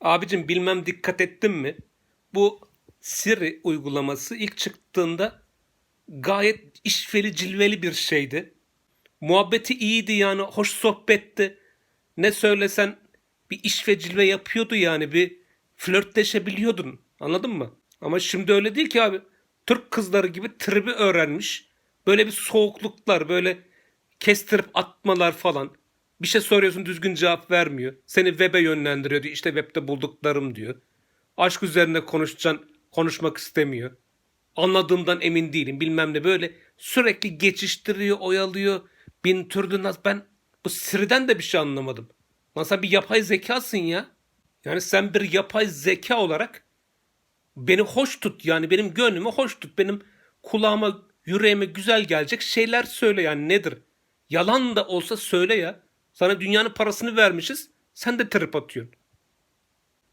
Abicim bilmem dikkat ettin mi? Bu Siri uygulaması ilk çıktığında gayet işveli cilveli bir şeydi. Muhabbeti iyiydi yani hoş sohbetti. Ne söylesen bir iş ve cilve yapıyordu yani bir flörtleşebiliyordun anladın mı? Ama şimdi öyle değil ki abi. Türk kızları gibi tribi öğrenmiş. Böyle bir soğukluklar böyle kestirip atmalar falan. Bir şey soruyorsun düzgün cevap vermiyor. Seni web'e yönlendiriyor diyor. İşte web'te bulduklarım diyor. Aşk üzerine konuşacaksın. Konuşmak istemiyor. Anladığımdan emin değilim bilmem ne böyle sürekli geçiştiriyor oyalıyor. Bin türlü naz ben bu Siri'den de bir şey anlamadım. Lan sen bir yapay zekasın ya. Yani sen bir yapay zeka olarak beni hoş tut yani benim gönlümü hoş tut. Benim kulağıma yüreğime güzel gelecek şeyler söyle yani nedir? Yalan da olsa söyle ya. Sana dünyanın parasını vermişiz. Sen de trip atıyorsun.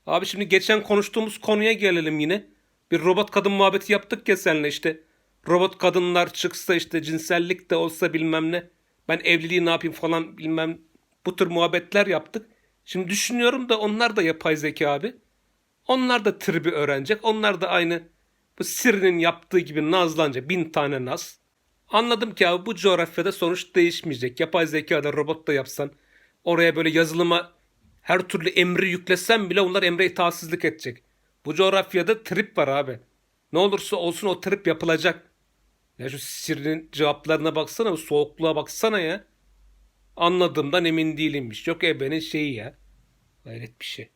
Abi şimdi geçen konuştuğumuz konuya gelelim yine. Bir robot kadın muhabbeti yaptık ya seninle işte. Robot kadınlar çıksa işte cinsellik de olsa bilmem ne. Ben evliliği ne yapayım falan bilmem. Bu tür muhabbetler yaptık. Şimdi düşünüyorum da onlar da yapay zeka abi. Onlar da tribi öğrenecek. Onlar da aynı bu Siri'nin yaptığı gibi nazlanacak. Bin tane naz. Anladım ki abi bu coğrafyada sonuç değişmeyecek. Yapay zeka da robot da yapsan oraya böyle yazılıma her türlü emri yüklesen bile onlar emre itaatsizlik edecek. Bu coğrafyada trip var abi. Ne olursa olsun o trip yapılacak. Ya şu Siri'nin cevaplarına baksana, soğukluğa baksana ya. Anladığımdan emin değilimmiş. Yok ebenin şeyi ya. Hayret bir şey.